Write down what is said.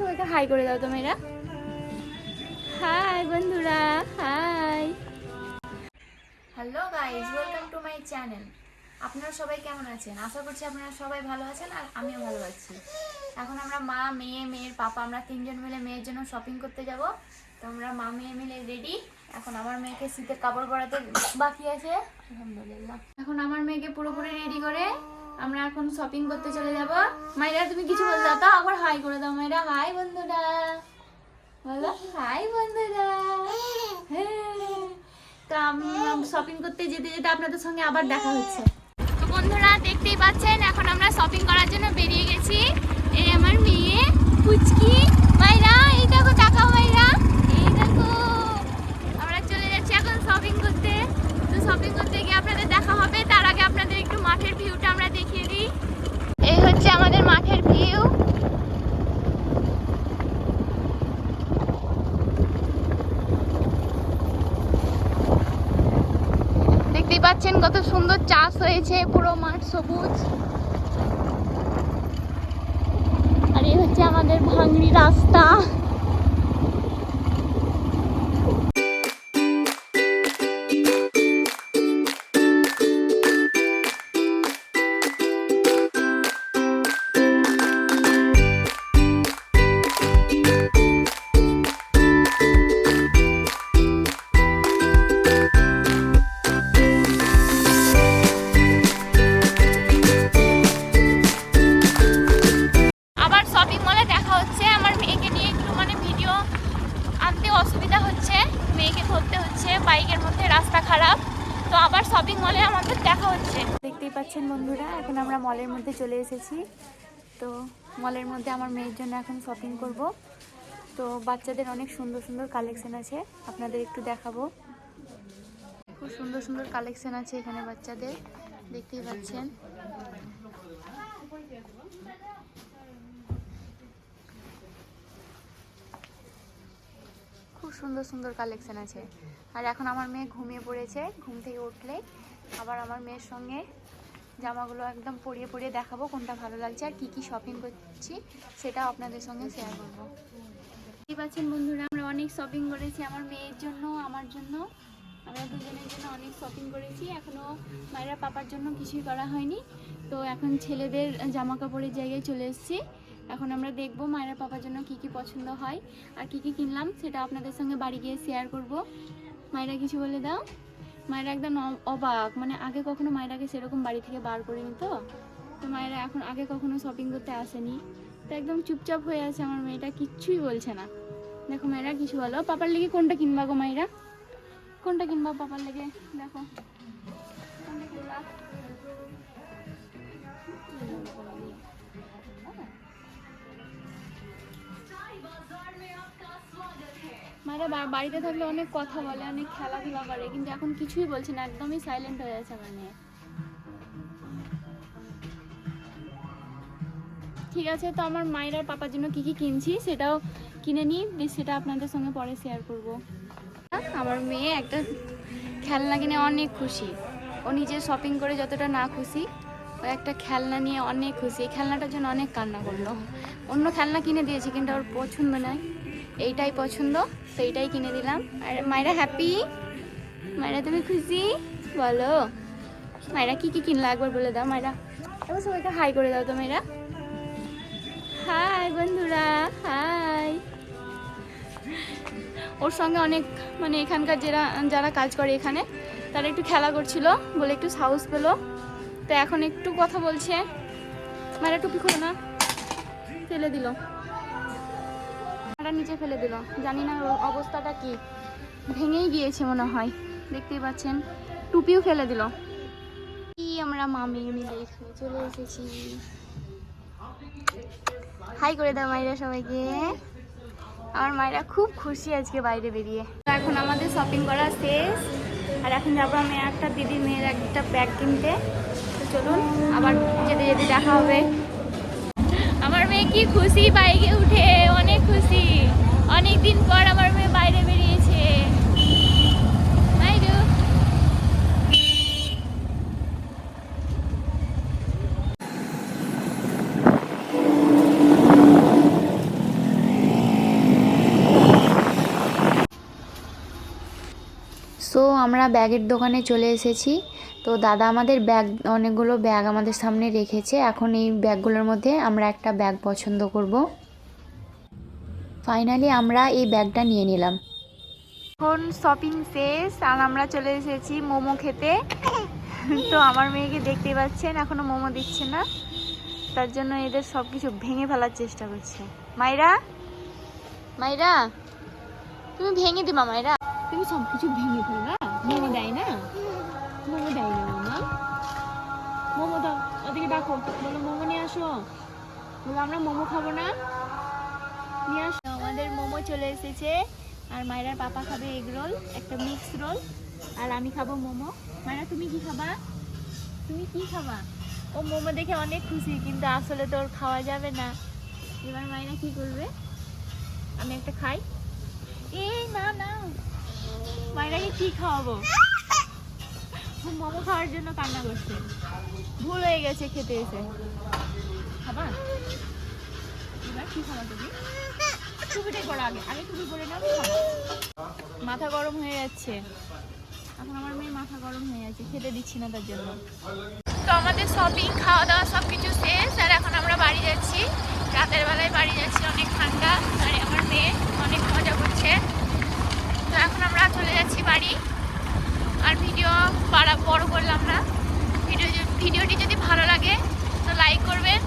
সবাইকে হাই করে দাও তো মেয়েরা হাই বন্ধুরা, hi. Hello guys welcome to my channel. আপনারা সবাই কেমন আছেন? আশা করছি আপনারা সবাই ভালো আছেন আর আমিও ভালো আছি। এখন আমরা মা, মেয়ে, মেয়ের পাপা, আমরা তিনজন মিলে মেয়ের জন্য শপিং করতে যাব। তো আমরা মা, মেয়ে মিলে রেডি এখন আমার মেয়েকে শীতের কাপড় পরাতে বাকি আছে। আলহামদুলিল্লাহ। এখন আমার মেয়েকে পুরোপুরি রেডি করে আমরা এখন শপিং করতে চলে যাব। মাইরা, তুমি কিছু বলতে দাও তো, আবার হাই করে দাও মাইরা। হাই বন্ধুরা। বলো হাই বন্ধুরা। তো আমি শপিং করতে যেতে যেতে আপনাদের সঙ্গে আবার দেখা হচ্ছে। তো বন্ধুরা, দেখতেই পাচ্ছেন, এখন আমরা শপিং করার জন্য বেরিয়ে গেছি। এই আমার মেয়ে, পুচকি। মাইরা, এই দেখো তাকাও মাইরা। এই দেখো। আমরা চলে যাচ্ছি এখন শপিং করতে। তো শপিং করতে গিয়ে আপনাদের দেখা হবে তার আগে আপনাদের একটু মাঠের ভিউটা আমরা দেখিয়ে দিই এই হচ্ছে আমাদের মাঠের ভিউ দেখতেই পাচ্ছেন কত সুন্দর চাষ হয়েছে পুরো মাঠ সবুজ। আর এই হচ্ছে আমাদের ভাঙড়ি রাস্তা। শপিং মলে আমাদের দেখা হচ্ছে। দেখতেই পাচ্ছেন বন্ধুরা, এখন আমরা মলের মধ্যে চলে এসেছি। তো মলের মধ্যে আমার মেয়ের জন্য এখন শপিং করব। তো বাচ্চাদের অনেক সুন্দর সুন্দর কালেকশন আছে, আপনাদের একটু দেখাবো। খুব সুন্দর সুন্দর কালেকশন আছে এখানে বাচ্চাদের, দেখতেই পাচ্ছেন। সুন্দর সুন্দর কালেকশন আছে। আর এখন আমার মেয়ে ঘুমিয়ে পড়েছে, ঘুম থেকে উঠলে আবার আমার মেয়ের সঙ্গে জামাগুলো একদম পরিয়ে পরিয়ে দেখাবো কোনটা ভালো লাগছে আর কি কি শপিং করছি সেটাও আপনাদের সঙ্গে শেয়ার করব। দেখতেই পাচ্ছেন বন্ধুরা, আমরা অনেক শপিং করেছি আমার মেয়ের জন্য, আমার জন্য। আমরা দুজনের জন্য অনেক শপিং করেছি এখনও মায়েরা পাপার জন্য কিছুই করা হয়নি। তো এখন ছেলেদের জামা কাপড়ের জায়গায় চলে এসেছি। এখন আমরা দেখব মায়েরা পাপার জন্য কি কি পছন্দ হয় আর কি কি কিনলাম সেটা আপনাদের সঙ্গে বাড়ি গিয়ে শেয়ার করব। মায়েরা কিছু বলে দাও। মায়েরা একদম অবাক মানে আগে কখনো মায়েরাকে সেরকম বাড়ি থেকে বার করিনি তো। তো মায়েরা এখন আগে কখনো শপিং করতে আসেনি। তো একদম চুপচাপ হয়ে আছে আমার মেয়েটা, কিচ্ছুই বলছে না। দেখো মায়েরা কিছু বলো। পাপার লেগে কোনটা কিনবা গো মায়েরা? কোনটা কিনবা পাপার লেগে? দেখো। কোনটা কিনবা? মায়েরা বাড়িতে থাকলে অনেক কথা বলে, অনেক খেলাধুলা করে, কিন্তু এখন কিছুই বলছে না, একদমই সাইলেন্ট হয়ে আছে আমার মেয়ে। ঠিক আছে, তো আমার মায়ের আর পাপার জন্য কি কি কিনছি সেটাও কিনে নিই সেটা আপনাদের সঙ্গে পরে শেয়ার করব। আমার মেয়ে একটা খেলনা কিনে অনেক খুশি। ও নিজে শপিং করে যতটা না খুশি ও একটা খেলনা নিয়ে অনেক খুশি। এই খেলনাটার জন্য অনেক কান্না করল। অন্য খেলনা কিনে দিয়েছি, কিন্তু ওর পছন্দ নয় এইটাই পছন্দ, তো এইটাই কিনে দিলাম। আর মায়েরা হ্যাপি মায়েরা তুমি খুশি? বলো। মায়েরা কি কি কিনলো? একবার বলে দাও মায়েরা। এবার সবাইকে হাই করে দাও তো মায়েরা। হাই বন্ধুরা হাই ওর সঙ্গে অনেক মানে এখানকার যারা যারা কাজ করে এখানে, তারা একটু খেলা করছিল, বলে একটু সাহস পেল। তো এখন একটু কথা বলছে। মায়েরা টুপি খোলো না? ফেলে দিল। মায়েরা নিচে ফেলে দিল। জানি না অবস্থাটা কি। ভেঙেই গিয়েছে মনে হয়। দেখতেই পাচ্ছেন, টুপিও ফেলে দিল। কি আমরা মামি মিলে এখানে চলে এসেছি। হাই করে দাও মায়েরা সবাইকে। আমার মায়েরা খুব খুশি আজকে বাইরে বেরিয়ে। এখন আমাদের শপিং করা শেষ। আর এখন যাব আমি একটা দিদি মেয়ের একটা ব্যাগ কিনতে। চলুন, আবার যেতে যেতে দেখা হবে। আমার মেয়ে কি খুশি? বাইকে উঠে অনেক খুশি। অনেকদিন পর আমার সো আমরা ব্যাগের দোকানে চলে এসেছি। তো দাদা আমাদের ব্যাগ অনেকগুলো ব্যাগ আমাদের সামনে রেখেছে। এখন এই ব্যাগগুলোর মধ্যে আমরা একটা ব্যাগ পছন্দ করব। ফাইনালি আমরা এই ব্যাগটা নিয়ে নিলাম। এখন শপিং শেষ আর আমরা চলে এসেছি মোমো খেতে। তো আমার মেয়েকে দেখতে পাচ্ছেন এখনও মোমো দিচ্ছে না। তার জন্য এদের সব কিছু ভেঙে ফেলার চেষ্টা করছে। মাইরা? মাইরা? তুমি ভেঙে দিবা মাইরা। তুমি সব কিছু ভেঙে ফেলবা মোমো দেয় না? মোমো দেয় না, মামা? মোমো দাও, ওদিকে ডাকো। বলো, মোমো নিয়ে আসো। বলো, আমরা মোমো খাব না? নিয়ে আসো। আমাদের মোমো চলে এসেছে। আর মায়েরার পাপা খাবে এগ রোল, একটা মিক্স রোল। আর আমি খাব মোমো। মায়েরা, তুমি কি খাবা? তুমি কি খাবা? ও মোমো দেখে অনেক খুশি, কিন্তু আসলে তো ওর খাওয়া যাবে না। এবার মায়েরা কি করবে? আমি একটা খাই। এই, না না। মায়েরাকে কি খাওয়াবো? মোমো খাওয়ার জন্য কান্না করছে। ভুল হয়ে গেছে খেতে এসে। খাবার এবার কি তুমি? মাথা গরম হয়ে যাচ্ছে। এখন আমার মেয়ে মাথা গরম হয়ে যাচ্ছে। খেতে দিচ্ছি না তার জন্য। তো আমাদের শপিং খাওয়া দাওয়া সব কিছু শেষ। আর এখন আমরা বাড়ি যাচ্ছি। রাতের বেলায় বাড়ি যাচ্ছি, অনেক ঠান্ডা। আর আমার মেয়ে অনেক ভিডিওটি যদি ভালো লাগে তো লাইক করবেন।